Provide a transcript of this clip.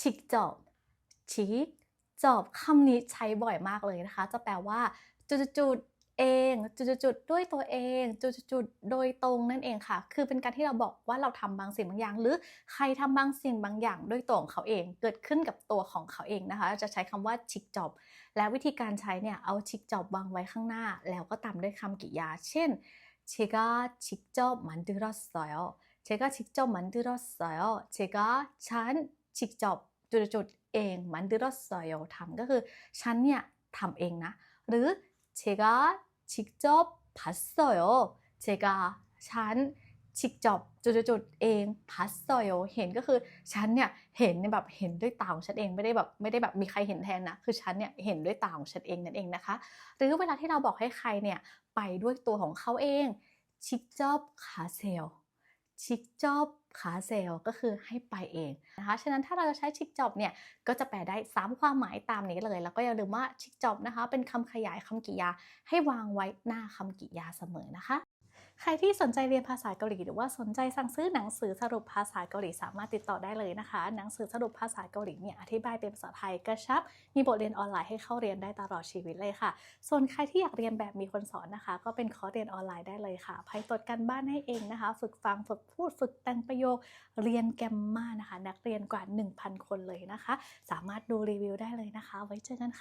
ชิกจอบชิกจอบคำนี้ใช้บ่อยมากเลยนะคะ จะแปลว่าจุดจุดเองจุดจุดด้วยตัวเองจุดจุดโดยตรงนั่นเองค่ะ คือเป็นการที่เราบอกว่าเราทำบางสิ่งบางอย่าง หรือใครทำบางสิ่งบางอย่างด้วยตัวของเขาเอง เกิดขึ้นกับตัวของเขาเองนะคะ จะใช้คำว่าชิกจอบและวิธีการใช้เนี่ยเอาชิกจอบวางไว้ข้างหน้า แล้วก็ตามด้วยคำกริยา เช่นเชก้าชิกจอบมันดืรอสอยเชก้าชิกจอบมันดืรอสอยเชก้าฉัน ฉิกจอบจุดๆเองมันดิรัสอยทำก็คือฉันเนี่ยทำเองนะ หรือเชก้าฉิกจอบพัสซอยเชก้าฉันฉิกจอบจุดๆเองพัสซอยเห็นก็คือฉันเนี่ยเห็นแบบเห็นด้วยตาของฉันเองไม่ได้แบบไม่ได้แบบมีใครเห็นแทนนะคือฉันเนี่ยเห็นด้วยตาของฉันเองนั่นเองนะคะ หรือเวลาที่เราบอกให้ใครเนี่ยไปด้วยตัวของเขาเองชิกจอบขาเซล ชิกจอบขาเซลก็คือให้ไปเองนะคะ ฉะนั้นถ้าเราจะใช้ชิกจอบเนี่ย ก็จะแปลได้ 3 ความหมายตามนี้เลย แล้วก็อย่าลืมว่าชิกจอบนะคะ เป็นคำขยายคำกริยาให้วางไว้หน้าคำกริยาเสมอนะคะ ใครที่สนใจเรียนภาษาเกาหลีหรือว่าสนใจสั่งซื้อหนังสือสรุปภาษาเกาหลีสามารถติดต่อได้เลยนะคะ หนังสือสรุปภาษาเกาหลีเนี่ยอธิบายเป็นภาษาไทยกระชับ มีบทเรียนออนไลน์ให้เข้าเรียนได้ตลอดชีวิตเลยค่ะ ส่วนใครที่อยากเรียนแบบมีคนสอนนะคะ ก็เป็นคอร์สเรียนออนไลน์ได้เลยค่ะภัยตรวจการบ้านให้เองนะคะ ฝึกฟังฝึกพูดฝึกแต่งประโยคเรียนแกมมานะคะ นักเรียนกว่า 1,000 คนเลยนะคะ สามารถดูรีวิวได้เลยนะคะ ไว้เจอกันค่ะ